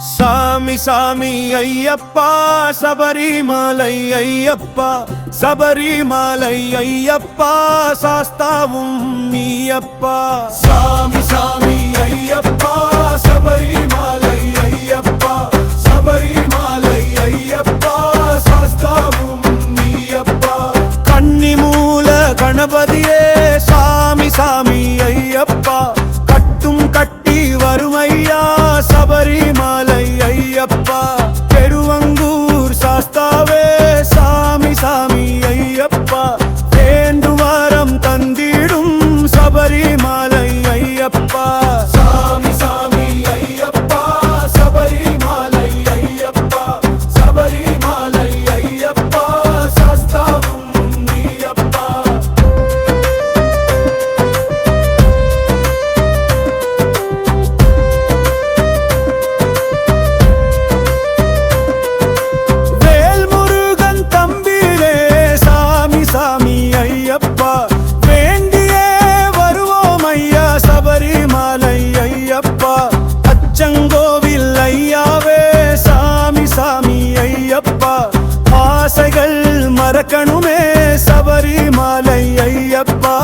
Sami Sami Ayyappa Sabarimala Ayyappa Sabarimala Ayyappa சாஸ்தாவும் நீயப்பா. Sami Sami Ayyappa Sabarimala Ayyappa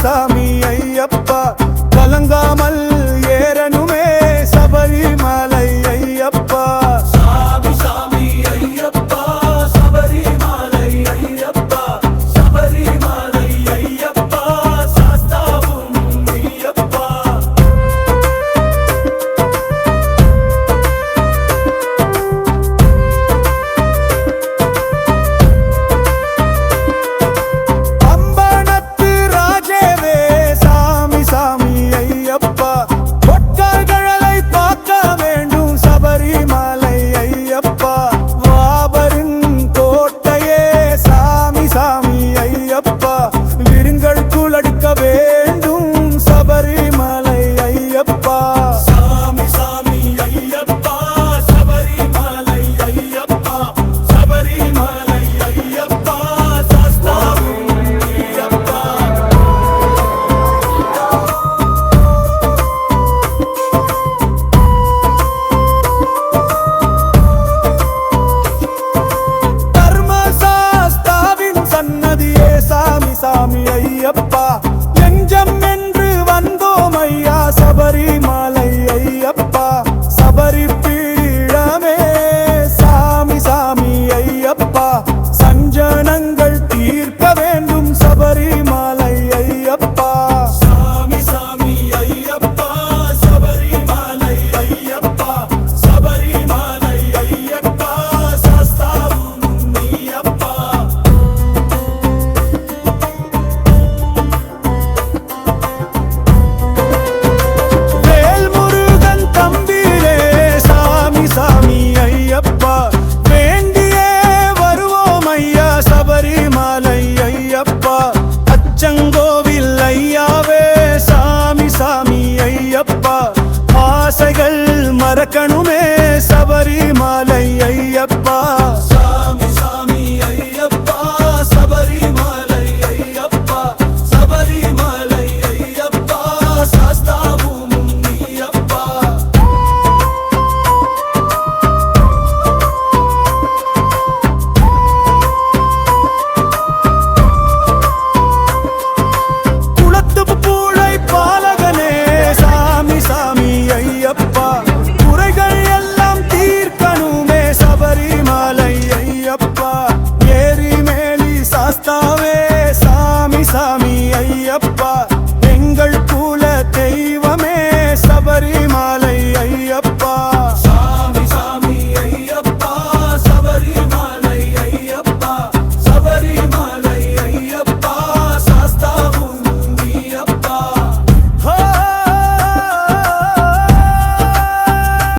saw me, up